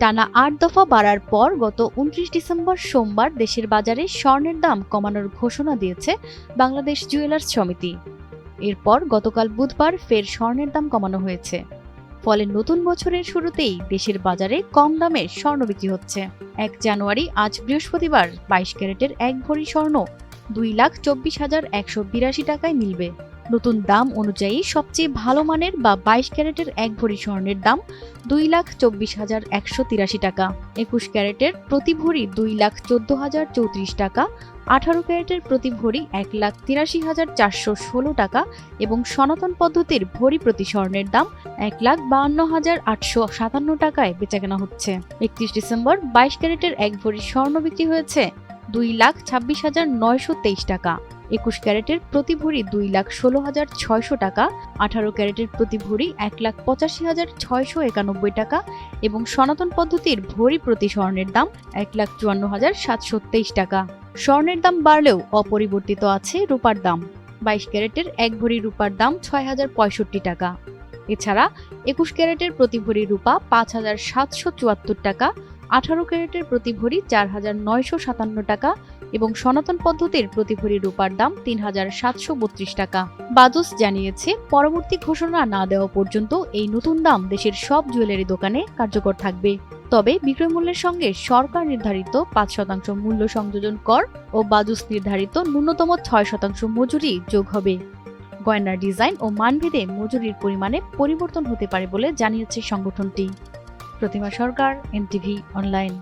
টানা আট দফা বাড়ার পর গত উনত্রিশ ডিসেম্বর সোমবার দেশের বাজারে স্বর্ণের দাম কমানোর ঘোষণা দিয়েছে বাংলাদেশ জুয়েলার্স সমিতি। এরপর গতকাল বুধবার ফের স্বর্ণের দাম কমানো হয়েছে। ফলে নতুন বছরের শুরুতেই দেশের বাজারে কম দামে স্বর্ণ বিক্রি হচ্ছে। এক জানুয়ারি, আজ বৃহস্পতিবার বাইশ ক্যারেটের এক ভরি স্বর্ণ দুই লাখ চব্বিশ হাজার একশো বিরাশি টাকায় মিলবে। নতুন দাম অনুযায়ী সবচেয়ে ভালো মানের বা বাইশ ক্যারেটের এক ভরি স্বর্ণের দাম দুই লাখ চব্বিশ হাজার একশো তিরাশি টাকা। একুশ ক্যারেটের প্রতি ভরি দুই লাখ চোদ্দ হাজার চৌত্রিশ টাকা, আঠারো ক্যারেটের প্রতি ভরি এক লাখ তিরাশি হাজার চারশো ষোলো টাকা এবং সনাতন পদ্ধতির ভরি প্রতি স্বর্ণের দাম এক লাখ বাহান্ন হাজার আটশো সাতান্ন টাকায় বেচাকেনা হচ্ছে। একত্রিশ ডিসেম্বর বাইশ ক্যারেটের এক ভরি স্বর্ণ বিক্রি হয়েছে দুই লাখ ছাব্বিশ হাজার নয়শো তেইশ টাকা। একুশ ক্যারেটের প্রতি ভরি দুই লাখ ষোলো হাজার ছয়শো টাকা, আঠারো ক্যারেটের প্রতি ভরি এক লাখ পঁচাশি হাজার ছয়শো একানব্বই টাকা এবং সনাতন পদ্ধতির ভরি প্রতি স্বর্ণের দাম এক লাখ চুয়ান্ন হাজার সাতশো তেইশ টাকা। স্বর্ণের দাম বাড়লেও অপরিবর্তিত আছে রূপার দাম। বাইশ ক্যারেটের এক ভরি রূপার দাম ছয় হাজার পঁয়ষট্টি টাকা। এছাড়া একুশ ক্যারেটের প্রতি ভরি রূপা পাঁচ হাজার সাতশো চুয়াত্তর টাকা আঠারো ক্যারেটের প্রতি ভরি চার হাজার নয়শো সাতান্ন টাকা এবং সনাতন পদ্ধতির প্রতি ভরি রূপার দাম তিন হাজার সাতশো বত্রিশ টাকা। বাজুস জানিয়েছে, পরবর্তী ঘোষণা না দেওয়া পর্যন্ত এই নতুন দাম দেশের সব জুয়েলারি দোকানে কার্যকর থাকবে। তবে বিক্রয় মূল্যের সঙ্গে সরকার নির্ধারিত পাঁচ শতাংশ মূল্য সংযোজন কর ও বাজুস নির্ধারিত ন্যূনতম ছয় শতাংশ মজুরি যোগ হবে। গয়নার ডিজাইন ও মানভেদে মজুরির পরিমাণে পরিবর্তন হতে পারে বলে জানিয়েছে সংগঠনটি। প্রতিমা সরকার এনটিভি অনলাইন